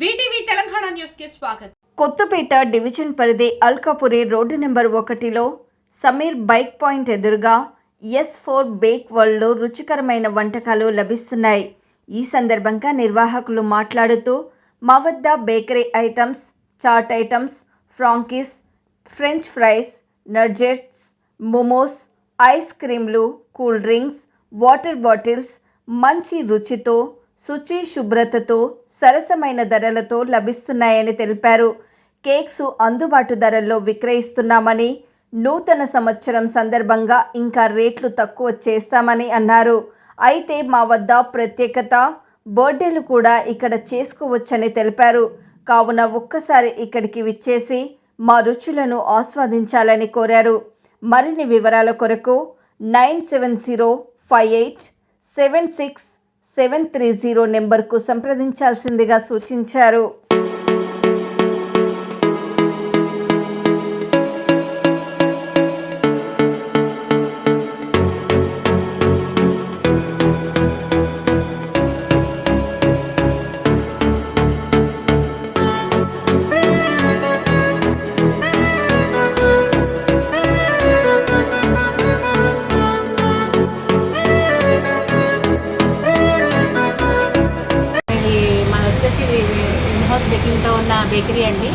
VTV Telangana న్యూస్కి స్వాగతం. Kothapeta division పరిధి అల్కాపురి రోడ్డు నెంబర్ ఒకటిలో సమీర్ బైక్ పాయింట్ ఎదురుగా ఎస్ ఫోర్ బేక్ వరల్డ్లో రుచికరమైన వంటకాలు లభిస్తున్నాయి. ఈ సందర్భంగా నిర్వాహకులు మాట్లాడుతూ మా వద్ద bakery items chaat items frankies French fries nuggets momos ice క్రీమ్లు కూల్ డ్రింక్స్ వాటర్ బాటిల్స్ మంచి రుచితో శుచి శుభ్రతతో సరసమైన ధరలతో లభిస్తున్నాయని తెలిపారు. కేక్స్ అందుబాటు ధరల్లో విక్రయిస్తున్నామని నూతన సంవత్సరం సందర్భంగా ఇంకా రేట్లు తక్కువ చేస్తామని అన్నారు. అయితే మా వద్ద ప్రత్యేకత బర్త్డేలు కూడా ఇక్కడ చేసుకోవచ్చని తెలిపారు. కావున ఒక్కసారి ఇక్కడికి విచ్చేసి మా రుచులను ఆస్వాదించాలని కోరారు. మరిన్ని వివరాల కొరకు nine seven zero five eight seven six seven three zero నెంబర్కు సంప్రదించాల్సిందిగా సూచించారు. ఇన్ ఉన్న బేకరీ అండి.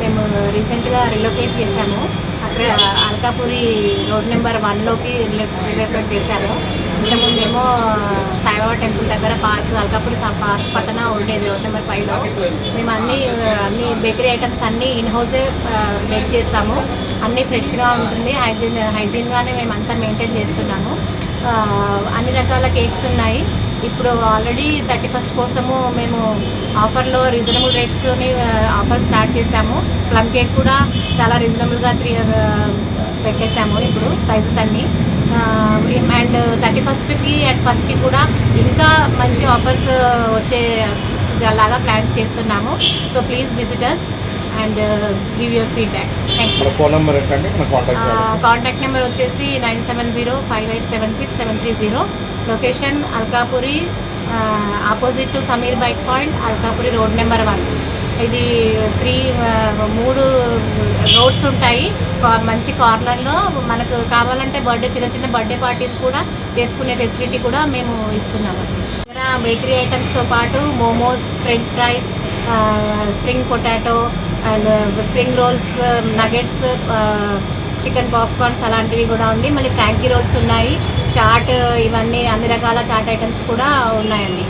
మేము రీసెంట్గా రిలోకేట్ చేశాము. అక్కడ అల్కాపురి రోడ్ నెంబర్ వన్లోకి రిలోకేట్ చేశాము ఇంతకుముందేమో సాయిబాబా టెంపుల్ దగ్గర పార్క్ అల్కాపురి పార్క్ పక్కన ఉండేది రోడ్ నెంబర్ ఫైవ్లో. మేము అన్ని అన్ని బేకరీ ఐటమ్స్ అన్నీ ఇన్ హౌసే బేక్ చేస్తాము. అన్నీ ఫ్రెష్గా ఉంటుంది. హైజీన్ హైజీన్గానే మేము అంతా మెయింటైన్ చేస్తున్నాము. అన్ని రకాల కేక్స్ ఉన్నాయి. ఇప్పుడు ఆల్రెడీ థర్టీ ఫస్ట్ కోసము మేము ఆఫర్లో రీజనబుల్ రేట్స్తోని ఆఫర్ స్టార్ట్ చేశాము. ప్లమ్ కేక్ కూడా చాలా రీజనబుల్గా త్రీ పెట్టేశాము ఇప్పుడు ప్రైజెస్ అన్నీ. అండ్ థర్టీ ఫస్ట్కి అండ్ ఫస్ట్కి కూడా ఇంకా మంచి ఆఫర్స్ వచ్చే లాగా ప్లాన్స్ చేస్తున్నాము. So please visitors and give your feedback contact number వచ్చేసి nine seven zero five eight seven six seven three zero location Alkapuri opposite to Sameer bike point Alkapuri road number one. ఇది three మూడు roads ఉంటాయి. మంచి కార్నర్లో మనకు కావాలంటే birthday చిన్న చిన్న బర్త్డే పార్టీస్ కూడా చేసుకునే ఫెసిలిటీ కూడా మేము ఇస్తున్నాము. ఇక్కడ బేకరీ ఐటమ్స్తో పాటు momos French fries spring potato and spring rolls nuggets chicken popcorns అలాంటివి కూడా ఉంది. మళ్ళీ ఫ్రాంకీ రోల్స్ ఉన్నాయి. చాట్ ఇవన్నీ అన్ని రకాల చాట్ ఐటమ్స్ కూడా ఉన్నాయండి.